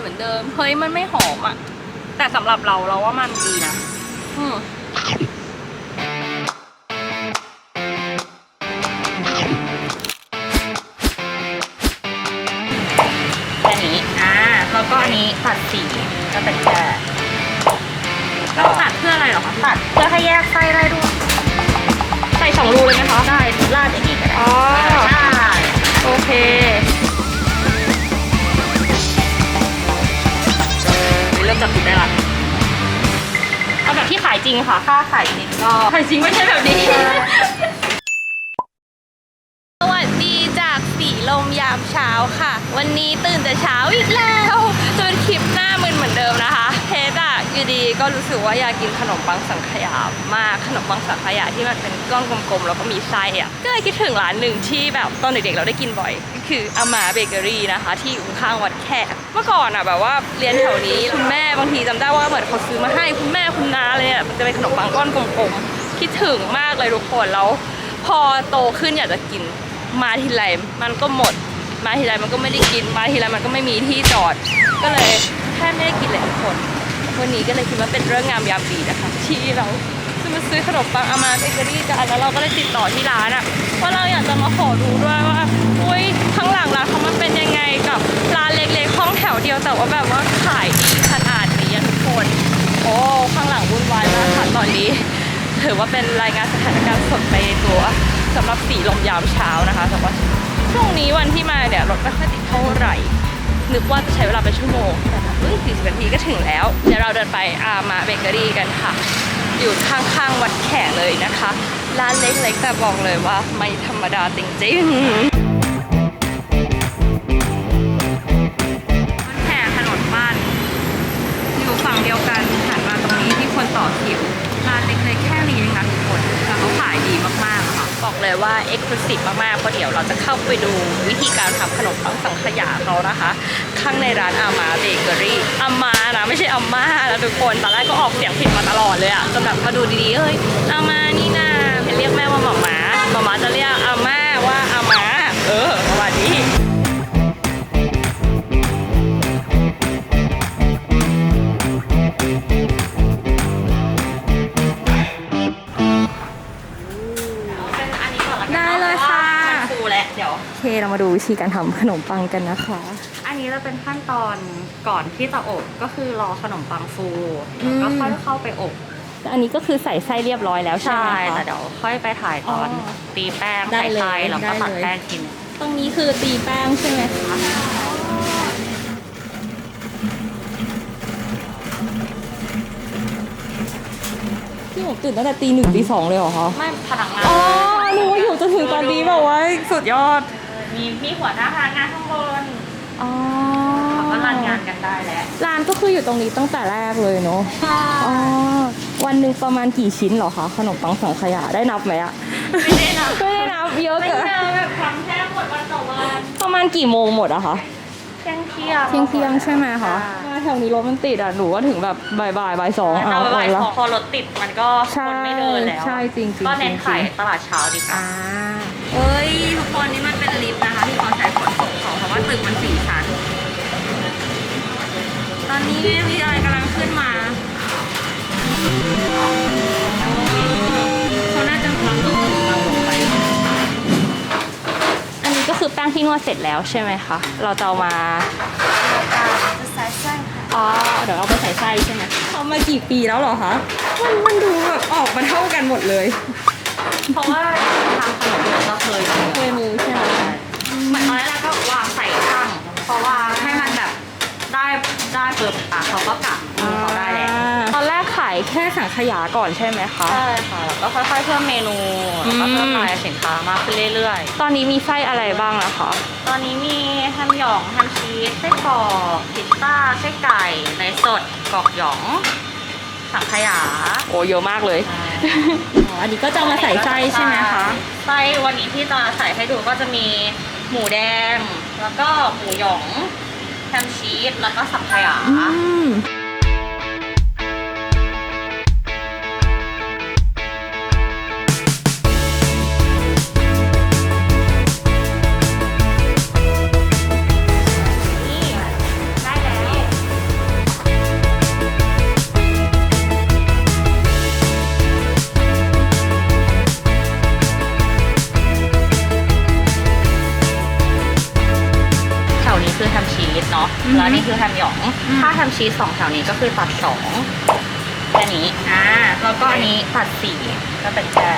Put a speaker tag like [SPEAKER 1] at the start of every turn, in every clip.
[SPEAKER 1] เหมือนเดิม เฮ้ยมันไม่หอมอะแต่สำหรับเราเราว่ามันดีนะอืมแค่นี้อ่าแล้วก็อันนี้ตัดสีก็เป็นแค่เราตัดเพื่ออะไรเหรอคะ
[SPEAKER 2] ตัดเพื่อให้แยกไส้ได้ด้วย
[SPEAKER 1] ใส่สองรูเลยไหมคะ
[SPEAKER 2] ได้ราดไอ้นี่ก็ได้
[SPEAKER 1] จริงค่ะ
[SPEAKER 2] ถ้าไข่จริงก็
[SPEAKER 1] ขายจริงไม่ใช่แบบนี้ สวัสดีจากสีลมยามเช้าค่ะ วันนี้ตื่นแต่เช้าอีกแล้ว ดีก็รู้สึกว่าอยากกินขนมปังสังขยามากขนมปังสังขยาที่มันเป็นก้อนกลมๆแล้วก็มีไส้อะก็เลยคิดถึงร้านหนึ่งที่แบบตอนเด็กๆเราได้กินบ่อยก็คืออามาเบเกอรี่นะคะ ที่อยู่ข้างวัดแขกเมื่อก่อนอะแบบว่าเรียนแถวนี้คุณแม่บางทีจำได้ว่าเหมือนเขาซื้อมาให้คุณแม่คุณน้าเลยเนี่ยมันจะเป็นขนมปังก้อนกลมๆคิดถึงมากเลยทุกคนแล้วพอโตขึ้นอยากจะกินมาทีไรมันก็หมด มาทีไรมันก็ไม่ได้กินมาทีไรมันก็ไม่มีที่จอด ก็เลยแทบไม่ได้กินเลยทุกคน วันนี้ก็เลยคิดว่าเป็นเรื่องงามยามดีนะคะ ที่เราจะมาซื้อขนมปังอามาเบเกอรี่กันแล้วเราก็เลยติดต่อที่ร้านอะว่าเราอยากจะมาขอดูด้วยว่าอุ้ยข้างหลังร้านเขามันเป็นยังไงกับร้านเล็กๆห้องแถวเดียวแต่ว่าแบบว่าขายดีขนาดนี้ทุกคนโอ้ข้างหลังวุ่นวายมากค่ะตอนนี้ถือว่าเป็นรายงานสถานการณ์สดไปในตัวสำหรับสีลมยามเช้านะคะแต่ว่าช่วงนี้วันที่มาเนี่ยรถไม่ค่อยติดเท่าไหร่นึกว่าจะใช้เวลาเป็นชั่วโมงแต่ แบบเฮ้ย40นาทีก็ถึงแล้ว เดี๋ยวเราเดินไปอามาเบเกอรี่กันค่ะ อยู่ข้างๆวัดแขกเลยนะคะ ร้านเล็กๆแต่บอกเลยว่าไม่ธรรมดาจริงๆ บอกเลยว่าเอ็กซ์คลูซีฟมากๆเพราะเดี๋ยวเราจะเข้าไปดูวิธีการทำขนมปังสังขยาเขานะคะ ข้างในร้านอามาเบเกอรี่อามานะไม่ใช่อาม่านะทุกคนตอนแรกก็ออกเสียงผิดมาตลอดเลยอะจนแบบมาดูดีๆเฮ้ยอามานี่นาเพนเรียกแม่ว่าหมาม้าหมาม้าจะเรียกอาม่าว่าอามาเออประมาณนี้
[SPEAKER 2] มา
[SPEAKER 1] ดูวิธีการทำขนมปังกันนะคะ
[SPEAKER 2] อันนี้จะเป็นขั้นตอนก่อนที่จะอบก็คือรอขนมปังฟู
[SPEAKER 1] อืม
[SPEAKER 2] ก็ค่อยเข้าไปอบ
[SPEAKER 1] อันนี้ก็คือใส่ไส้เรียบร้อยแล้วใช่
[SPEAKER 2] ใช่
[SPEAKER 1] ไหมคะ
[SPEAKER 2] แต่เดี๋ยวค่อยไปถ่ายตอน
[SPEAKER 1] อ๋อ
[SPEAKER 2] ตีแป้ง
[SPEAKER 1] ได้
[SPEAKER 2] ใส่
[SPEAKER 1] เลย
[SPEAKER 2] ไส้แล้วก็
[SPEAKER 1] ได้
[SPEAKER 2] ตัด
[SPEAKER 1] เลย
[SPEAKER 2] แป้งกินง
[SPEAKER 1] ตรงนี้คือตีแป้งใช่ไหมคะพี่ผมตื่นตั้งแต่ตีหนึ่งตีสองเลยเหรอคะ
[SPEAKER 2] ไม่พนักงาน
[SPEAKER 1] อ๋อรู้ว่าอยู่จนถึงตอนนี้แบบว่าสุดยอด
[SPEAKER 2] มีมีหัวหน้าพนักงานข้างบน
[SPEAKER 1] อ๋อ
[SPEAKER 2] เขาก็รันงานกันได้แล้ว
[SPEAKER 1] ร้านก็คืออยู่ตรงนี้ตั้งแต่แรกเลยเนาะอ๋อวันหนึ่งประมาณกี่ชิ้นเหรอคะขนมปังสังขยาได้นับไหมอะ
[SPEAKER 2] ไม่ได้นะ
[SPEAKER 1] ไม่ได้นับเยอะ
[SPEAKER 2] ไม่
[SPEAKER 1] เกิน
[SPEAKER 2] เจอแบบทำแค่หมดวันต่อวัน
[SPEAKER 1] ประมาณกี่โมงหมดอะคะ
[SPEAKER 2] เที่ยงเที่ยง
[SPEAKER 1] เที่ยงเที่ยงๆใช่ไหมคะ
[SPEAKER 2] ใช่
[SPEAKER 1] มาแถวนี้รถมันติดอะหนูว่าถึงแบบบ่ายบ่ายบ่ายสอง
[SPEAKER 2] แต่
[SPEAKER 1] เอา
[SPEAKER 2] ว่า
[SPEAKER 1] เอาละ
[SPEAKER 2] พอพอรถติดมันก็
[SPEAKER 1] ใช่
[SPEAKER 2] คนไม่เดินแล้ว
[SPEAKER 1] ใช่จริงๆ
[SPEAKER 2] ก็เน้น
[SPEAKER 1] จริงๆ
[SPEAKER 2] ขายตลาดเช้าดีกว่า
[SPEAKER 1] อ่าเอ้ยทุกคนนี่มันเป็นลิฟต์นะคะที่เขาใช้ขนส่งของเพราะว่าตึกมันสี่ชั้น ตอนนี้พี่ออยกำลังขึ้นมาเขา วดเสร็จแล้วใช่ไหมคะ เราจะเอามา
[SPEAKER 2] จะใส่ไส้ค่ะ
[SPEAKER 1] อ๋อ เดี๋ยวเอาไปใส่ไส้ใช่ไหมทำมากี่ปีแล้วเหรอคะ มันมันดูแบบออกมาเท่ากันหมดเลย
[SPEAKER 2] เพราะว่าทำขนมเนี่ยก็เคยทำ
[SPEAKER 1] เคยมือใช่ไหม
[SPEAKER 2] เหมือนตอนแรกก็วางใส่ช่าง เพราะว่าให้มันแบบได้ได้เปิดอะเขาก็กะมือเขาได้แล้ว
[SPEAKER 1] ตอนแรกขายแค่สังขยาก่อนใช่ไหมคะ
[SPEAKER 2] ใช่ค่ะ แล้วก็ค่อยๆเพิ่มเมนูแล้วก็เพิ่มรายสินค้ามากขึ้นเรื่อย
[SPEAKER 1] ตอนนี้มีไส้อะไรบ้างนะคะ
[SPEAKER 2] ๆ ตอนนี้มีแฮมหยองแฮมชีสไส้กรอกพิซซ่าไส้ไก่เนยสดกรอกหยองสังขยา
[SPEAKER 1] โอ้เยอะมากเลย อ๋อ อันนี้ก็จะเอามาใส่ไส้ใช่ไหมคะ
[SPEAKER 2] ไส้วันนี้ที่จะใส่ให้ดูก็จะมีหมูแดง แล้วก็หมูหยองแฮมชีสแล้วก็สังขยา
[SPEAKER 1] อืม
[SPEAKER 2] แล้วนี่คือแฮมหยอง
[SPEAKER 1] อืม
[SPEAKER 2] ถ้าแฮมชีสสองแถวนี้ก็คือตัดสองแค่นี้
[SPEAKER 1] อ่า
[SPEAKER 2] แล้วก็อันนี้ตัดสี่ก็เป็นแค่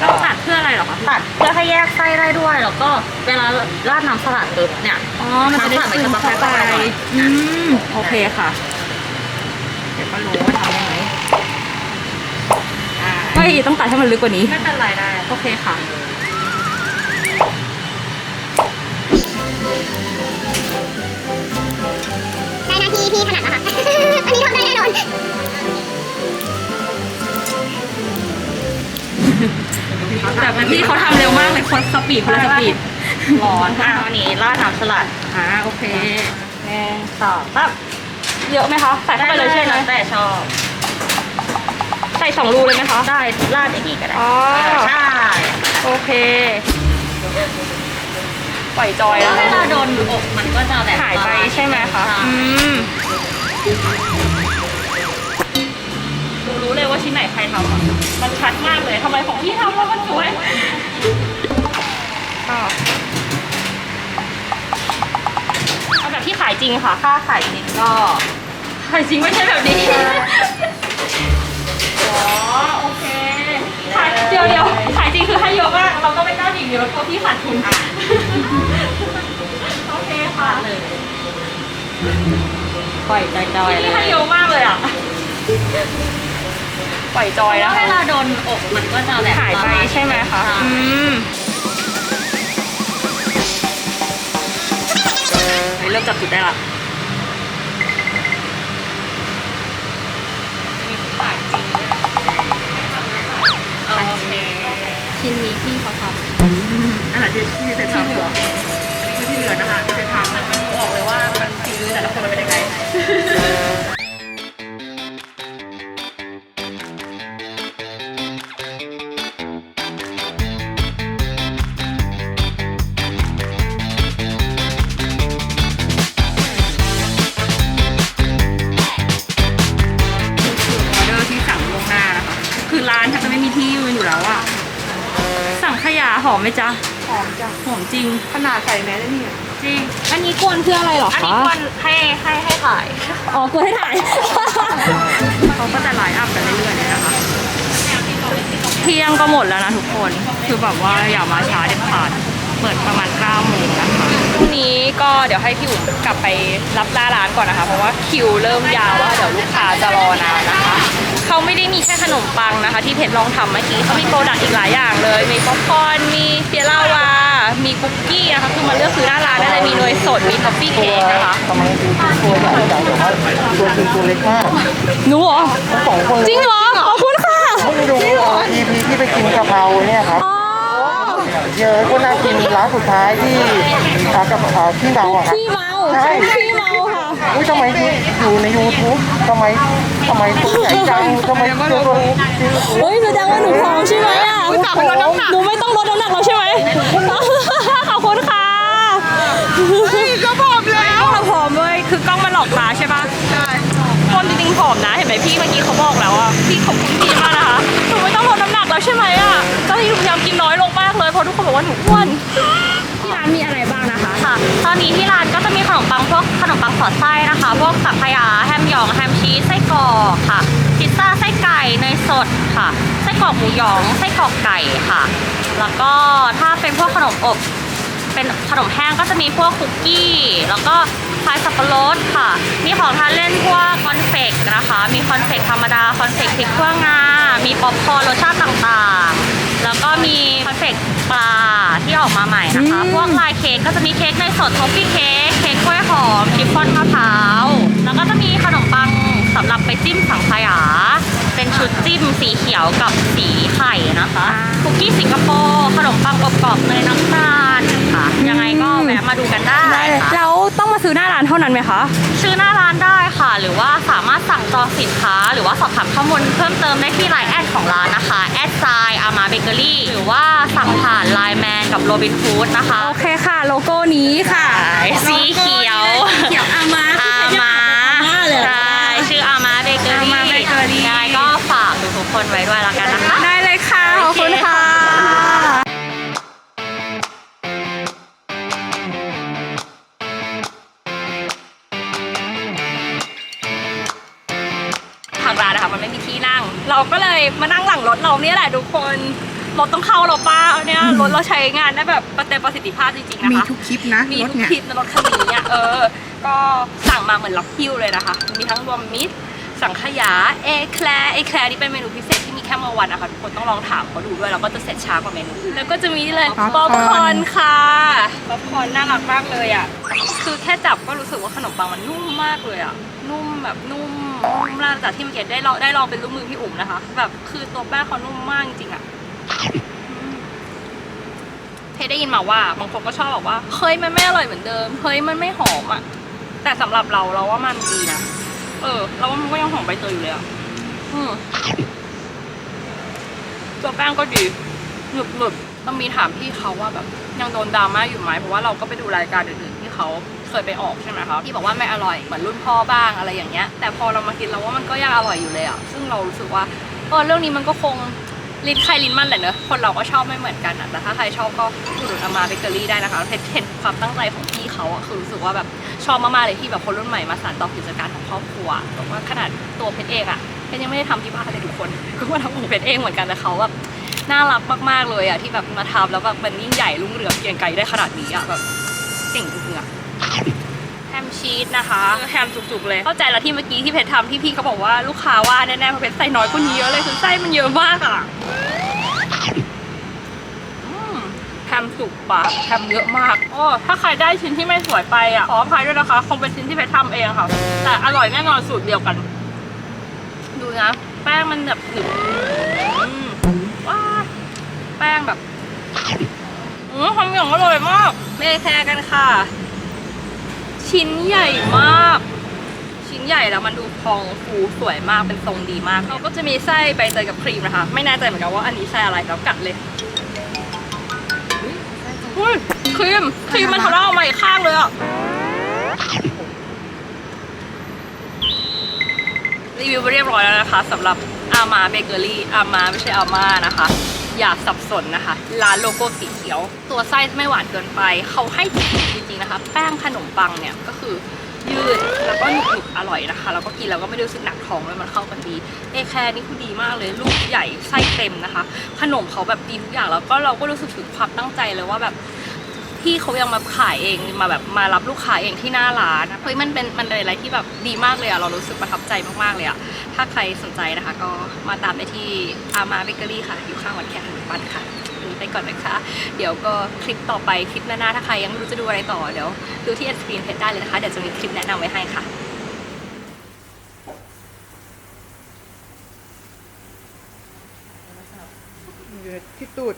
[SPEAKER 1] เราตัดเพื่ออะไรเหรอคะ
[SPEAKER 2] ตัดเพื่อให้แยกไส้ได้ด้วย แล้วก็เวลาราดน้ำสลัดปุ๊บเนี่ย
[SPEAKER 1] อ๋อ มันจะได้
[SPEAKER 2] น้ำสลัด
[SPEAKER 1] ซึม
[SPEAKER 2] มันจะ
[SPEAKER 1] เข้า
[SPEAKER 2] มา
[SPEAKER 1] ไป
[SPEAKER 2] แพ็คเข้าไป
[SPEAKER 1] อืม โอเคค่ะ เดี๋ยวก็รู้ว่าทำได้ไหมเฮ้ย ต้องตัดให้มันลึกกว่านี้
[SPEAKER 2] ไม่เป็นไรได้
[SPEAKER 1] โอเคค่ะ
[SPEAKER 3] ได้หน้าที่ที่ถนัดแล้วค่ะ อันนี้ทำได้แน่นอน
[SPEAKER 1] แต่เป็นพี่เขาทำเร็วมากเลยคนสปีดคนละสปีด
[SPEAKER 2] ร้อนอะอันนี้ราดน้ำสลัด
[SPEAKER 1] อ่าโอเค
[SPEAKER 2] หนึ่งสองสาม
[SPEAKER 1] เยอะไหมคะ ใส่เข้าไปเลยใช่ไหม
[SPEAKER 2] แต่ชอบ
[SPEAKER 1] ใส่สองรูเลยไหมคะ
[SPEAKER 2] ได้ราดอย่างนี้ก็ได้
[SPEAKER 1] อ๋อ
[SPEAKER 2] ใช่
[SPEAKER 1] โอเค ปล่อยจอย
[SPEAKER 2] แล้
[SPEAKER 1] แล้วว
[SPEAKER 2] เวลาโดนอกมันก็จะแบบ
[SPEAKER 1] หายไปใช่ไหมคะ
[SPEAKER 2] ใช่
[SPEAKER 1] อืมดูรู้เลยว่าชิ้นไหนใครทำอะมันชัดมากเลยทำไมของพี่ทำแล้วมันสวยอะเอาแบบที่ขายจริงค่ะ
[SPEAKER 2] ถ้าขายจริงก็
[SPEAKER 1] ขายจริงไม่ใช่แบบนี้ อ๋อโอเคขายเดี๋ยวเดี๋ยวขายจริงคือให้เยอะมากเราก็ไม่กล้าหยิบเยอะเพราะพี่ขาดทุนโอเคค่ะ
[SPEAKER 2] เลยปล่อยจอยๆเล
[SPEAKER 1] พี่
[SPEAKER 2] ย
[SPEAKER 1] ให้เยอะมากเลยอะปล่อยจอย
[SPEAKER 2] แล้
[SPEAKER 1] แล้วว
[SPEAKER 2] เวลาโดนอกมันก็จะแบบ
[SPEAKER 1] หายไปใช่ไหมคะ
[SPEAKER 2] ใช่
[SPEAKER 1] อืมเฮ้ยเริ่มจับจุดได้ละ
[SPEAKER 2] มีขายจริงด้วย โอเค
[SPEAKER 1] ชิ้นนี้พี่เขาท
[SPEAKER 2] อันไหนที่ที่เซ็นทรัลเหรออันนี้คือที่เหลือนะคะ
[SPEAKER 1] ขยะหอมไหมจ๊ะ
[SPEAKER 2] หอมจ้ะ
[SPEAKER 1] หอมจริง
[SPEAKER 2] ขนาดใส่แมสได้นี่
[SPEAKER 1] จริง อันนี้กวนเพื่ออะไรเหรอ
[SPEAKER 2] อัน
[SPEAKER 1] คะ
[SPEAKER 2] นี้ควรให้ให้ให้ขาย
[SPEAKER 1] อ๋อกวนให้ถ่าย เขาก็จะไลน์อัพกันเรื่อยๆเลยนะคะ เที่ยงก็หมดแล้วนะทุกคน คือแบบว่าอย่ามาช้าเด็ดขาดเปิดประมาณ9โมงนะคะพรุ่งนี้ก็เดี๋ยวให้พี่อุ๋มกลับไปรับหน้าร้านก่อนนะคะ เพราะว่าคิวเริ่มยาวว่าเดี๋ยวลูกค้าจะรอนานนะคะเขาไม่ได้มีแค่ขนมปังนะคะ ที่เพชรลองทำเมื่อกี้เขามีโปรดักต์อีกหลายอย่างเลย มีป๊อปคอร์นมีเปียร่าวา มีคุกกี้นะคะคือมาเลือกซื้อหน้าร้านได้เลยมีเนยสดมีท็อฟฟี่เค้กนะคะ
[SPEAKER 4] ทำไมดูตัวใหญ่จังแต่ว่าตัวจริงตัวเล็กมาก
[SPEAKER 1] หนูเหรอ
[SPEAKER 4] ทั้งสองคน
[SPEAKER 1] จริงเหรอขอบคุณค่ะ
[SPEAKER 4] ไม่ดูอะ EP ที่ไปกินกะเพราเนี่ยครับ
[SPEAKER 1] อ๋อ
[SPEAKER 4] เยอะก็น่ากินร้านสุดท้ายที่อ่ากับอ่าที่เราอะครับ
[SPEAKER 1] พี่เมา
[SPEAKER 4] ใช่
[SPEAKER 1] พี่เมาค่ะ
[SPEAKER 4] อุ้ยทำไมอยู่ใน YouTube ทำไม ทำไมตัวใหญ่จังทำไมตัว
[SPEAKER 1] เฮ้ยแสดงว่าหนูผอมใช่ไหมอะหนูไม่ต้องลดน้ำหนักแล้วใช่ไหมขอบคุณค่ะก็ผอมแล้วเราผอมเลยคือกล้องมันหลอกตาใช่ปะใช่คนจริงๆผอมนะ เห็นไหมพี่เมื่อกี้เขาบอกแล้วอะพี่ขอบคุณพี่มากนะคะหนูไม่ต้องลดน้ำหนักแล้วใช่ไหมอะตอนนี้หนูพยายามกินน้อยลงมากเลยเพราะทุกคนบอกว่าหนูอ้วน ที่ร้านมีอะไรบ้างนะคะ
[SPEAKER 2] ค่ะตอนนี้ที่ร้านก็จะมีขนมปังพวกขนมปังสอดไส้นะคะ พวกสังขยาแฮมหยองแฮมชีสไส้กรอกค่ะ พิซซ่าไส้ไก่เนยสดค่ะ ไส้กรอกหมูหยองไส้กรอกไก่ค่ะ แล้วก็ถ้าเป็นพวกขนมอบเป็นขนมแห้งก็จะมีพวกคุกกี้ แล้วก็พายสับปะรดค่ะ มีของทานเล่นพวกคอนเฟกนะคะ มีคอนเฟกธรรมดาคอนเฟกพริกขั่วงา มีป๊อปคอร์นรสชาติต่าง แล้วก็มีคอนเฟกปลาที่ออกมาใหม่นะคะ
[SPEAKER 1] อืม
[SPEAKER 2] พวกลายเค้กก็จะมีเค้กในสดทอฟฟี่เค้ก เค้กกล้วยหอมชิฟฟ่อนมะพร้าว แล้วก็จะมีขนมปังสำหรับไปจิ้มสังขยา เป็นชุดจิ้มสีเขียวกับสีไข่นะคะคุกกี้สิงคโปร์ขนมปังกรอบๆเนยน้ำตาลค่ะยังไงก็แวะมาดูกันได้ค่ะ
[SPEAKER 1] แล้วต้องมาซื้อหน้าร้านเท่านั้นไหมคะ
[SPEAKER 2] ชื่อหน้าร้านได้ค่ะ หรือว่าสามารถสั่งจองสินค้า หรือว่าสอบถามข้อมูลเพิ่มเติมได้ที่ไลน์แอดของร้านนะคะแอดไซอามาเบเกอรี่หรือว่าสั่งผ่านไลน์แมนกับโรบินฟู้ดนะคะ
[SPEAKER 1] โอเคค่ะ โลโก้นี้ค่ะ
[SPEAKER 2] สีเขียว
[SPEAKER 1] เขียวอามา
[SPEAKER 2] อามา
[SPEAKER 1] เลย
[SPEAKER 2] ใช่ชื่ออามาเบเกอรี่
[SPEAKER 1] อามาเบเกอรี่
[SPEAKER 2] ยังไงก็ฝากทุกๆคนไว้ด้วยแล้วกันนะา
[SPEAKER 1] นนะคะมันไม่มีที่นั่ง เราก็เลยมานั่งหลังรถเราเนี่ยแหละทุกคนรถต้องเข้าเราป้าเนี่ยรถเราใช้งานได้แบบเต็มประสิทธิภาพจริงๆนะคะ
[SPEAKER 5] มีทุกคลิปนะ
[SPEAKER 1] มี
[SPEAKER 5] รถ
[SPEAKER 1] ทุก
[SPEAKER 5] เนี่ย
[SPEAKER 1] คลิปในรถคันนี้เนี่ยเออ ก็สั่งมาเหมือนล็อกคิวเลยนะคะ มีทั้งรวมมิตร สังขยาเอแคลร์เอแคลร์นี่เป็นเมนูพิเศษที่มีแค่เมื่อวันนะคะทุกคนต้องลองถามเขาดูด้วยแล้วก็จะเสร็จช้ากว่าเมนูแล้วก็จะมีนี่เลย
[SPEAKER 5] ป๊
[SPEAKER 1] ป๊
[SPEAKER 5] อ
[SPEAKER 1] อ
[SPEAKER 5] ป
[SPEAKER 1] ป
[SPEAKER 5] ค
[SPEAKER 1] ค
[SPEAKER 5] อ
[SPEAKER 1] อ
[SPEAKER 5] ร์
[SPEAKER 1] ร์
[SPEAKER 5] น
[SPEAKER 1] น ค่ะป๊อปคอร์นน่ารักมากเลยอะคือแค่จับก็รู้สึกว่าขนมปังมันนุ่มมากเลยอะนุ่มแบบนุ่ม นุ่มมากจากที่เมื่อกี้ได้ลองได้ลองเป็นลูกมือพี่อุ๋มนะคะ แบบคือตัวแป้งเขานุ่มมากจริงๆอะเพได้ยินมาว่าบางคนก็ชอบบอกว่าเฮ้ยมันไม่อร่อยเหมือนเดิมเฮ้ยมันไม่หอมอะแต่สำหรับเราเราว่ามันดีนะเออ เราว่ามันก็ยังหอมใบเตยอยู่เลยอะอืมตัวแป้งก็ดีหนึบหนึบต้องมีถามพี่เขาว่าแบบยังโดนดราม่าอยู่ไหมเพราะว่าเราก็ไปดูรายการอื่นๆที่ เขาเคยไปออกใช่ไหมคะที่บอกว่าไม่อร่อยเหมือนรุ่นพ่อบ้างอะไรอย่างเงี้ย แต่พอเรามากินเราว่ามันก็ยังอร่อยอยู่เลยอะซึ่งเรารู้สึกว่าเออเรื่องนี้มันก็คงลิ้นใครลิ้นมันแหละเนอะคนเราก็ชอบไม่เหมือนกันอะแต่ถ้าใครชอบก็อุดหนุนอามาเบเกอรี่ได้นะคะเพชรเห็นความตั้งใจของพี่เขาอะคือรู้สึกว่าแบบชอบมากๆเลยที่แบบคนรุ่นใหม่มาสานต่อกิจการของครอบครัวแต่ว่าขนาดตัวเพชรเองอะเพชรยังไม่ได้ทำที่บ้านเลยทุกคนก็มาทำของเพชรเองเหมือนกันแต่เขาแบบน่ารักมากๆเลยอะที่แบบมาทำแล้วแบบมันยิ่งใหญ่รุ่งเรืองเกียงไกรได้ขนาดนี้อะแบบ เก่งจริงๆอะแฮมชีสนะคะแฮมจุกๆเลย เข้าใจแล้วที่เมื่อกี้ที่เพชรทำที่พี่เขาบอกว่าลูกค้าว่าแน่ๆเพราะเพชรใส่น้อยกว่านี้เยอะเลยคือไส้มันเยอะมากอะอืมแฮมสุกปากแฮมเยอะมากโอ้ถ้าใครได้ชิ้นที่ไม่สวยไปอะขออภัยด้วยนะคะ คงเป็นชิ้นที่เพชรทำเองค่ะ แต่อร่อยแน่นอนสูตรเดียวกัน ดูนะ แป้งมันแบบหนึบอืมว้าแป้งแบบ อืมทำอย่างอร่อยมากไม่แค่กันค่ะ ชิ้นใหญ่มาก ชิ้นใหญ่แล้วมันดูพองฟูสวยมากเป็นทรงดีมากเขาก็จะมีไส้ใบเตยกับครีมนะคะ ไม่แน่ใจเหมือนกันว่าอันนี้ไส้อะไรแล้วกัดเลยอุ้ยครีมครีมมันทะเลาะออกมาอีกข้างเลยอะรีวิวไปเรียบร้อยแล้วนะคะสำหรับอามาเบเกอรี่อามาไม่ใช่อาม่านะคะ อย่าสับสนนะคะ ร้านโลโก้สีเขียว ตัวไส้ไม่หวานเกินไป เขาให้จริงๆนะคะ แป้งขนมปังเนี่ยก็คือยืดแล้วก็หนุบๆอร่อยนะคะ แล้วก็กินแล้วก็ไม่รู้สึกหนักท้องเลยมันเข้ากันดีเอแคร์นี่คือดีมากเลยลูกใหญ่ไส้เต็มนะคะ ขนมเขาแบบดีทุกอย่างแล้วก็เราก็รู้สึกถึงความตั้งใจเลยว่าแบบ พี่เขายังมาขายเองมาแบบมารับลูกค้าเองที่หน้าร้านเฮ้ยมันเป็นมันเป็นอะไรที่แบบดีมากเลยอะเรารู้สึกประทับใจมากๆเลยอะถ้าใครสนใจนะคะ ก็มาตามได้ที่อามาเบเกอรี่ค่ะ อยู่ข้างวัดแขกหนึ่งปันค่ะวันนี้ไปก่อนนะคะ เดี๋ยวก็คลิปต่อไปคลิปหน้าๆถ้าใครยังไม่รู้จะดูอะไรต่อเดี๋ยวดูที่ e อ screen เพจได้เลยนะคะเดี๋ยวจะมีคลิปแนะนำไว้ให้ค่ะ
[SPEAKER 5] ที่ตูด